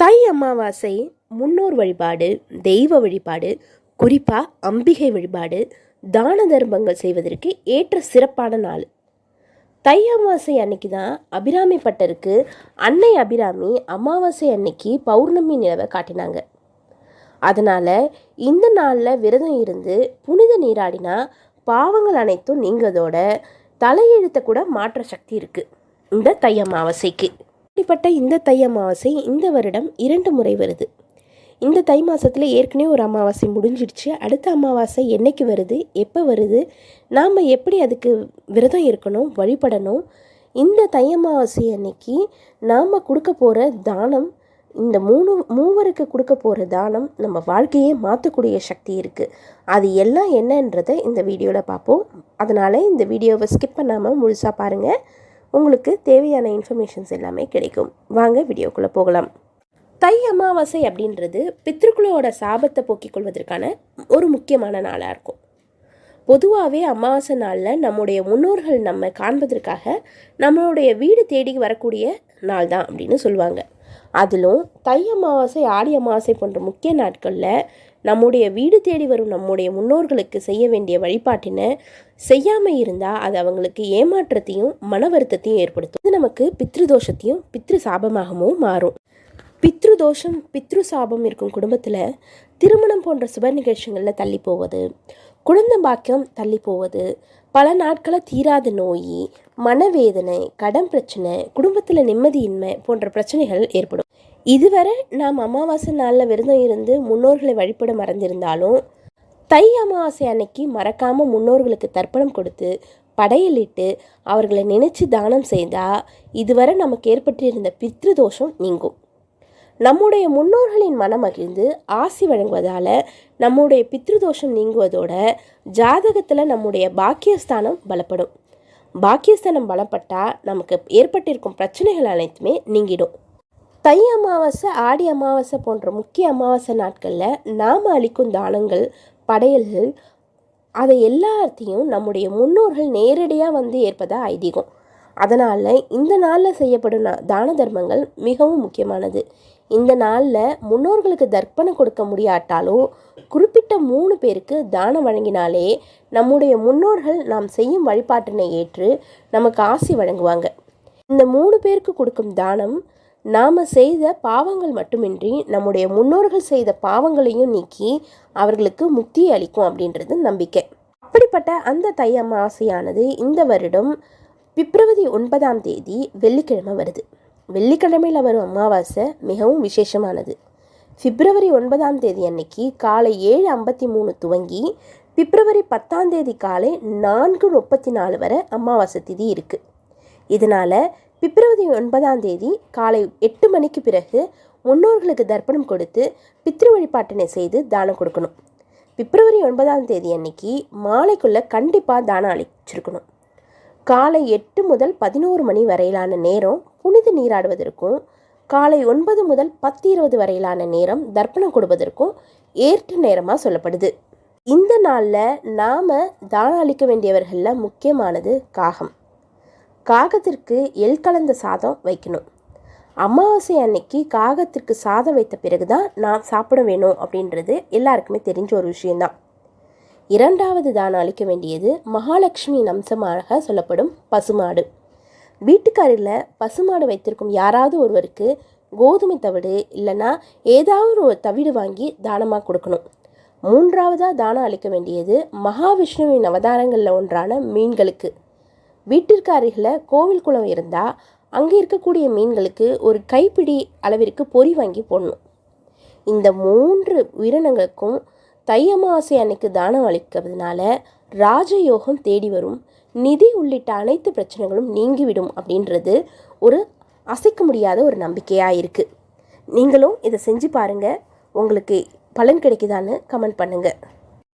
தை அமாவாசை முன்னோர் வழிபாடு தெய்வ வழிபாடு குறிப்பாக அம்பிகை வழிபாடு தான தர்மங்கள் செய்வதற்கு ஏற்ற சிறப்பான நாள். தை அமாவாசை அன்னைக்கு தான் அபிராமி பட்டருக்கு அன்னை அபிராமி அமாவாசை அன்னைக்கு பௌர்ணமி நிலவை காட்டினாங்க. அதனால் இந்த நாளில் விரதம் இருந்து புனித நீராடினா பாவங்கள் அனைத்தும் நீங்கதோட தலையெழுத்தை கூட மாற்ற சக்தி இருக்குது இந்த தை அமாவாசைக்கு. இப்படிப்பட்ட இந்த தை அமாவாசை இந்த வருடம் இரண்டு முறை வருது. இந்த தை மாதத்தில் ஏற்கனவே ஒரு அமாவாசை முடிஞ்சிடுச்சு. அடுத்த அமாவாசை என்னைக்கு வருது? எப்போ வருது? நாம் எப்படி அதுக்கு விரதம் இருக்கணும்? வழிபடணும்? இந்த தை அமாவாசை அன்னைக்கு நாம் கொடுக்க போகிற தானம் இந்த மூணு மூவருக்கு கொடுக்க போகிற தானம் நம்ம வாழ்க்கையே மாற்றக்கூடிய சக்தி இருக்குது அது எல்லாம் என்னன்றதை இந்த வீடியோவில் பார்ப்போம். அதனால் இந்த வீடியோவை ஸ்கிப் பண்ணாமல் முழுசாக பாருங்கள் உங்களுக்கு தேவையான இன்ஃபர்மேஷன்ஸ் எல்லாமே கிடைக்கும். வாங்க வீடியோக்குள்ளே போகலாம். தை அமாவாசை அப்படின்றது பித்ருக்களோட சாபத்தை போக்கிக் கொள்வதற்கான ஒரு முக்கியமான நாளாக இருக்கும். பொதுவாகவே அமாவாசை நாளில் நம்முடைய முன்னோர்கள் நம்ம காண்பதற்காக நம்மளுடைய வீடு தேடி வரக்கூடிய நாள் தான் அப்படின்னு சொல்லுவாங்க. அதிலும் தை அமாவாசை ஆடி அமாவாசை போன்ற முக்கிய நாட்களில் நம்முடைய வீடு தேடி வரும் நம்முடைய முன்னோர்களுக்கு செய்ய வேண்டிய வழிபாட்டினை செய்யாமல் இருந்தால் அது அவங்களுக்கு ஏமாற்றத்தையும் மன வருத்தத்தையும் ஏற்படுத்தும். இது நமக்கு பித்ருதோஷத்தையும் பித்ரு சாபமாகவும் மாறும். பித்ரு தோஷம் பித்ரு சாபம் இருக்கும் குடும்பத்தில் திருமணம் போன்ற சுப நிகழ்ச்சிகளில் தள்ளி போவது குழந்தை பாக்கியம் தள்ளி போவது பல நாட்களாக தீராத நோய் மனவேதனை கடன் பிரச்சனை குடும்பத்தில் நிம்மதியின்மை போன்ற பிரச்சனைகள் ஏற்படும். இதுவரை நாம் அமாவாசை நாளில் விரதம் இருந்து முன்னோர்களை வழிபட மறந்திருந்தாலும் தை அமாவாசை அன்னைக்கு மறக்காமல் முன்னோர்களுக்கு தர்ப்பணம் கொடுத்து படையலிட்டு அவர்களை நினைச்சு தானம் செய்தால் இதுவரை நமக்கு ஏற்பட்டிருந்த பித்ரு தோஷம் நீங்கும். நம்முடைய முன்னோர்களின் மனம் மகிழ்ந்து ஆசி வழங்குவதால் நம்முடைய பித்ருதோஷம் நீங்குவதோட ஜாதகத்தில் நம்முடைய பாக்கியஸ்தானம் பலப்படும். பாக்கியஸ்தானம் பலப்பட்டால் நமக்கு ஏற்பட்டிருக்கும் பிரச்சனைகள் அனைத்துமே நீங்கிடும். தை அமாவாசை ஆடி அமாவாசை போன்ற முக்கிய அமாவாசை நாட்களில் நாம் அளிக்கும் தானங்கள் படையல்கள் அதை எல்லாத்தையும் நம்முடைய முன்னோர்கள் நேரடியாக வந்து ஏற்பதா ஐதீகம். அதனால் இந்த நாளில் செய்யப்படும் தான தர்மங்கள் மிகவும் முக்கியமானது. இந்த நாளில் முன்னோர்களுக்கு தர்ப்பணம் கொடுக்க முடியாட்டாலும் குறிப்பிட்ட மூணு பேருக்கு தானம் வழங்கினாலே நம்முடைய முன்னோர்கள் நாம் செய்யும் வழிபாட்டினை ஏற்று நமக்கு ஆசி வழங்குவாங்க. இந்த மூணு பேருக்கு கொடுக்கும் தானம் நாம் செய்த பாவங்கள் மட்டுமின்றி நம்முடைய முன்னோர்கள் செய்த பாவங்களையும் நீக்கி அவர்களுக்கு முக்தியை அளிக்கும் அப்படின்றது நம்பிக்கை. அப்படிப்பட்ட அந்த தை அமாவாசையானது இந்த வருடம் பிப்ரவரி ஒன்பதாம் தேதி வெள்ளிக்கிழமை வருது. வெள்ளிக்கிழமையில் வரும் அமாவாசை மிகவும் விசேஷமானது. பிப்ரவரி ஒன்பதாம் தேதி அன்னைக்கு காலை ஏழு ஐம்பத்தி மூணு துவங்கி பிப்ரவரி பத்தாம் தேதி காலை நான்கு முப்பத்தி நாலு வரை அமாவாசை திதி இருக்குது இதனால் பிப்ரவரி ஒன்பதாம் தேதி காலை எட்டு மணிக்கு பிறகு முன்னோர்களுக்கு தர்ப்பணம் கொடுத்து பித்ரு வழிபாட்டினை செய்து தானம் கொடுக்கணும். பிப்ரவரி ஒன்பதாம் தேதி அன்னைக்கு மாலைக்குள்ளே கண்டிப்பாக தானம் அளிச்சிருக்கணும். காலை எட்டு முதல் பதினோரு மணி வரையிலான நேரம் புனித நீராடுவதற்கும் காலை ஒன்பது முதல் பத்து இருபது வரையிலான நேரம் தர்ப்பணம் கொடுப்பதற்கும் ஏற்ற நேரமாக சொல்லப்படுது. இந்த நாளில் நாம் தானம் அளிக்க வேண்டியவர்களில் முக்கியமானது காகம். காகத்திற்கு எல் கலந்த சாதம் வைக்கணும். அமாவாசை அன்னைக்கு காகத்திற்கு சாதம் வைத்த பிறகு தான் நான் சாப்பிட வேணும் அப்படின்றது எல்லாருக்குமே தெரிஞ்ச ஒரு விஷயந்தான் இரண்டாவது தானம் அளிக்க வேண்டியது மகாலட்சுமியின் அம்சமாக சொல்லப்படும் பசுமாடு. வீட்டுக்காரில் பசுமாடு வைத்திருக்கும் யாராவது ஒருவருக்கு கோதுமை தவிடு இல்லைன்னா ஏதாவது ஒரு தவிடு வாங்கி தானமாக கொடுக்கணும். மூன்றாவதாக தானம் அளிக்க வேண்டியது மகாவிஷ்ணுவின் அவதாரங்களில் ஒன்றான மீன்களுக்கு. வீட்டிற்கு அருகில் கோவில் குளம் இருந்தால் அங்கே இருக்கக்கூடிய மீன்களுக்கு ஒரு கைப்பிடி அளவிற்கு பொறி வாங்கி போடணும். இந்த மூன்று உயிரினங்களுக்கும் தை அமாவாசை அன்னைக்கு தானம் அளிக்கிறதுனால ராஜயோகம் தேடி வரும். நிதி உள்ளிட்ட அனைத்து பிரச்சனைகளும் நீங்கிவிடும் அப்படின்றது ஒரு அசைக்க முடியாத ஒரு நம்பிக்கையாக இருக்குது நீங்களும் இதை செஞ்சு பாருங்கள் உங்களுக்கு பலன் கிடைக்குதான்னு கமெண்ட் பண்ணுங்கள்